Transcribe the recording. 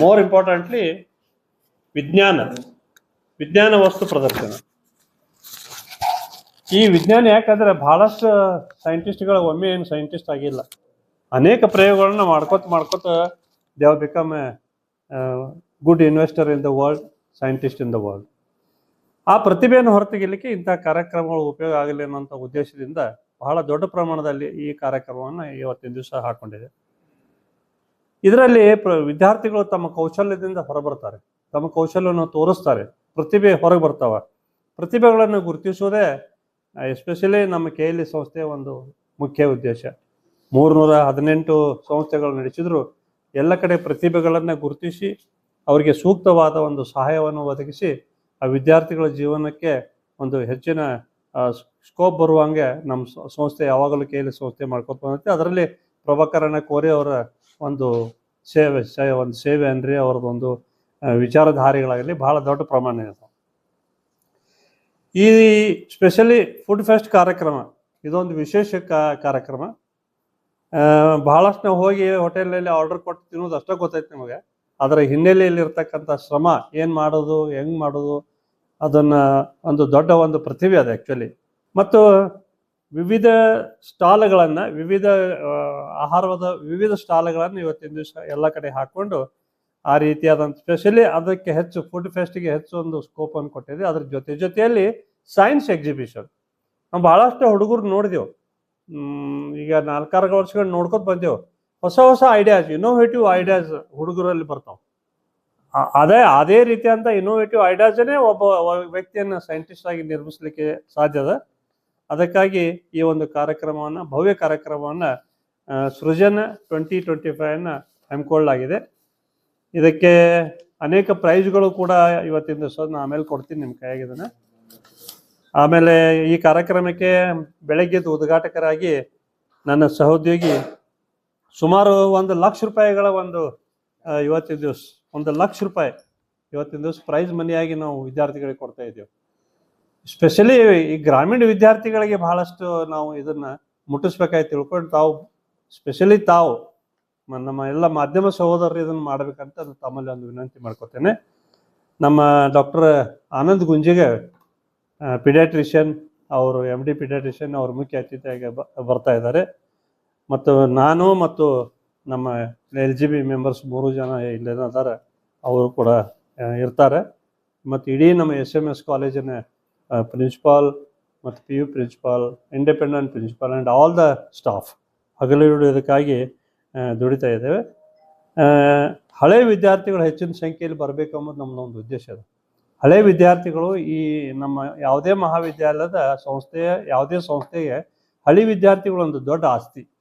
More importantly ವಿಜ್ಞಾನ. ವಿಜ್ಞಾನ ವಸ್ತು ಪ್ರದರ್ಶನ. ಈ ವಿಜ್ಞಾನ ಯಾಕಂದ್ರೆ ಬಹಳಷ್ಟು ಸೈಂಟಿಸ್ಟ್ಗಳು ಒಮ್ಮೆ ಏನು ಸೈಂಟಿಸ್ಟ್ ಆಗಿಲ್ಲ. ಅನೇಕ ಪ್ರಯೋಗಗಳನ್ನ ಮಾಡ್ಕೋತ ಮಾಡ್ಕೋತ they've become a good investor in the world scientist in the world ಆ ಪ್ರತಿಭೆಯನ್ನು ಹೊರತೆಗಿಲಿಕ್ಕೆ ಇಂಥ ಕಾರ್ಯಕ್ರಮಗಳು ಉಪಯೋಗ ಆಗಲಿ ಅನ್ನೋಂಥ ಉದ್ದೇಶದಿಂದ ಬಹಳ ದೊಡ್ಡ ಪ್ರಮಾಣದಲ್ಲಿ ಈ ಕಾರ್ಯಕ್ರಮವನ್ನು ಇವತ್ತಿನ ದಿವಸ ಹಾಕೊಂಡಿದೆ. ಇದರಲ್ಲಿ ವಿದ್ಯಾರ್ಥಿಗಳು ತಮ್ಮ ಕೌಶಲ್ಯದಿಂದ ಹೊರಬರ್ತಾರೆ. ತಮ್ಮ ಕೌಶಲ್ಯವನ್ನು ತೋರಿಸ್ತಾರೆ. ಪ್ರತಿಭೆ ಹೊರಗೆ ಬರ್ತಾವ. ಪ್ರತಿಭೆಗಳನ್ನು ಗುರುತಿಸುವುದೇ, ಎಸ್ಪೆಷಲಿ ನಮ್ಮ ಕೆ ಎಲ್ ಒಂದು ಮುಖ್ಯ ಉದ್ದೇಶ. ಮೂರ್ನೂರ ಹದಿನೆಂಟು ಸಂಸ್ಥೆಗಳು ನಡೆಸಿದ್ರು. ಎಲ್ಲ ಕಡೆ ಪ್ರತಿಭೆಗಳನ್ನು ಗುರುತಿಸಿ, ಅವರಿಗೆ ಸೂಕ್ತವಾದ ಒಂದು ಸಹಾಯವನ್ನು ಒದಗಿಸಿ, ಆ ವಿದ್ಯಾರ್ಥಿಗಳ ಜೀವನಕ್ಕೆ ಒಂದು ಹೆಚ್ಚಿನ ಸ್ಕೋಪ್ ಬರುವಂಗೆ ನಮ್ಮ ಸಂಸ್ಥೆ ಯಾವಾಗಲೂ ಕೆ ಎಲ್ ಸಂಸ್ಥೆ ಮಾಡ್ಕೊತ ಅದರಲ್ಲಿ ಪ್ರಭಾಕರಣ ಕೋರಿ ಅವರ ಒಂದು ಸೇವೆ, ಸೇ- ಒಂದು ಸೇವೆ ಅಂದರೆ ಅವ್ರದ್ದೊಂದು ವಿಚಾರಧಾರಿಗಳಾಗಲಿ ಬಹಳ ದೊಡ್ಡ ಪ್ರಮಾಣ ಇರ್ತವೆ ಈ ಸ್ಪೆಷಲಿ ಫುಡ್ ಫೆಸ್ಟ್ ಕಾರ್ಯಕ್ರಮ, ಇದೊಂದು ವಿಶೇಷ ಕಾರ್ಯಕ್ರಮ. ಬಹಳಷ್ಟು ನಾವು ಹೋಗಿ ಹೋಟೆಲಲ್ಲಿ ಆರ್ಡರ್ ಕೊಟ್ಟು ತಿನ್ನೋದು ಅಷ್ಟೇ ಗೊತ್ತೈತೆ ನಿಮಗೆ. ಅದರ ಹಿನ್ನೆಲೆಯಲ್ಲಿ ಇರ್ತಕ್ಕಂಥ ಶ್ರಮ, ಏನು ಮಾಡೋದು, ಹೆಂಗ್ ಮಾಡೋದು, ಅದನ್ನು ಒಂದು ದೊಡ್ಡ ಒಂದು ಪ್ರತಿಭೆ ಅದು ಆ್ಯಕ್ಚುಲಿ ಮತ್ತು ವಿವಿಧ ಸ್ಟಾಲ್ಗಳನ್ನು, ವಿವಿಧ ಆಹಾರದ ವಿವಿಧ ಸ್ಟಾಲ್ಗಳನ್ನು ಇವತ್ತಿನ ದಿವಸ ಎಲ್ಲ ಕಡೆ ಹಾಕೊಂಡು ಆ ರೀತಿಯಾದಂಥ ಸ್ಪೆಷಲಿ ಅದಕ್ಕೆ ಹೆಚ್ಚು ಫುಡ್ ಫೆಸ್ಟಿಗೆ ಹೆಚ್ಚು ಒಂದು ಸ್ಕೋಪ್ ಅನ್ನು ಕೊಟ್ಟಿದೆ. ಅದ್ರ ಜೊತೆ ಜೊತೆಯಲ್ಲಿ ಸೈನ್ಸ್ ಎಕ್ಸಿಬಿಷನ್ ನಾವು ಬಹಳಷ್ಟು ಹುಡುಗರು ನೋಡಿದೆವು. ಈಗ ನಾಲ್ಕಾರು ವರ್ಷಗಳು ನೋಡ್ಕೊತ ಬಂದೆವು. ಹೊಸ ಹೊಸ ಐಡಿಯಾಸ್ ಇನೋವೇಟಿವ್ ಐಡಿಯಾಸ್ ಹುಡುಗರಲ್ಲಿ ಬರ್ತಾವೆ. ಅದೇ ಅದೇ ರೀತಿಯಂತ ಇನೋವೇಟಿವ್ ಐಡಿಯಾಸನ್ನೇ ಒಬ್ಬ ವ್ಯಕ್ತಿಯನ್ನು ಸೈಂಟಿಸ್ಟ್ ಆಗಿ ನಿರ್ಮಿಸಲಿಕ್ಕೆ ಸಾಧ್ಯ ಅದ. ಅದಕ್ಕಾಗಿ ಈ ಒಂದು ಕಾರ್ಯಕ್ರಮವನ್ನು, ಭವ್ಯ ಕಾರ್ಯಕ್ರಮವನ್ನು ಸೃಜನ ಟ್ವೆಂಟಿ ಟ್ವೆಂಟಿ ಫೈವ್ನ ಹಮ್ಮಿಕೊಳ್ಳಲಾಗಿದೆ. ಇದಕ್ಕೆ ಅನೇಕ ಪ್ರೈಸ್ಗಳು ಕೂಡ ಇವತ್ತಿನ ದಿವಸ ನಾನು ಆಮೇಲೆ ಕೊಡ್ತೀನಿ ನಿಮ್ಮ ಕೈಯಾಗಿ ಇದನ್ನು. ಆಮೇಲೆ ಈ ಕಾರ್ಯಕ್ರಮಕ್ಕೆ ಬೆಳಗ್ಗೆದ್ದು ಉದ್ಘಾಟಕರಾಗಿ ನನ್ನ ಸಹೋದ್ಯೋಗಿ ಸುಮಾರು ಒಂದು ಲಕ್ಷ ರೂಪಾಯಿಗಳ ಒಂದು ಇವತ್ತಿನ ದಿವಸ, ಒಂದು ಲಕ್ಷ ರೂಪಾಯಿ ಇವತ್ತಿನ ದಿವಸ ಪ್ರೈಸ್ ಮನಿಯಾಗಿ ನಾವು ವಿದ್ಯಾರ್ಥಿಗಳಿಗೆ ಕೊಡ್ತಾ ಇದ್ದೇವೆ. ಸ್ಪೆಷಲಿ ಈ ಗ್ರಾಮೀಣ ವಿದ್ಯಾರ್ಥಿಗಳಿಗೆ ಬಹಳಷ್ಟು ನಾವು ಇದನ್ನ ಮುಟ್ಟಿಸ್ಬೇಕಾಗಿ ತಿಳ್ಕೊಂಡು ತಾವು ಸ್ಪೆಷಲಿ ತಾವು ನಮ್ಮ ಎಲ್ಲ ಮಾಧ್ಯಮ ಸಹೋದರರು ಇದನ್ನು ಮಾಡ್ಬೇಕಂತ ತಮ್ಮಲ್ಲಿ ಒಂದು ವಿನಂತಿ ಮಾಡ್ಕೊತೇನೆ. ನಮ್ಮ ಡಾಕ್ಟರ್ ಆನಂದ್ ಗುಂಜಿಗೆ ಪಿಡಿಯಾಟ್ರಿಷಿಯನ್ ಅವರು ಎಂ ಡಿ ಪಿಡಿಯಾಟ್ರಿಷಿಯನ್ ಅವರು ಮುಖ್ಯ ಅತಿಥಿಯಾಗಿ ಬರ್ತಾ ಇದ್ದಾರೆ. ಮತ್ತು ನಾನು ಮತ್ತು ನಮ್ಮ ಎಲ್ ಜಿ ಬಿ ಮೆಂಬರ್ಸ್ ಮೂರು ಜನ ಇಲ್ಲೇನಾದಾರೆ ಅವರು ಕೂಡ ಇರ್ತಾರೆ. ಮತ್ತು ಇಡೀ ನಮ್ಮ ಎಸ್ ಎಂ ಎಸ್ ಕಾಲೇಜಿನ ಪ್ರಿನ್ಸಿಪಾಲ್ ಮತ್ತು P U principal independent principal and all the staff ಹಗಲು ಇದಕ್ಕಾಗಿ ದುಡಿತಾ ಇದ್ದೇವೆ. ಆ, ಹಳೆ ವಿದ್ಯಾರ್ಥಿಗಳು ಹೆಚ್ಚಿನ ಸಂಖ್ಯೆಯಲ್ಲಿ ಬರಬೇಕು ಅನ್ನೋದು ನಮ್ಮದೊಂದು ಉದ್ದೇಶ ಅದು. ಹಳೆ ವಿದ್ಯಾರ್ಥಿಗಳು ಈ ನಮ್ಮ ಯಾವುದೇ ಮಹಾವಿದ್ಯಾಲಯದ ಸಂಸ್ಥೆಯ ಯಾವುದೇ ಸಂಸ್ಥೆಗೆ ಹಳಿ ವಿದ್ಯಾರ್ಥಿಗಳು ಒಂದು ದೊಡ್ಡ ಆಸ್ತಿ.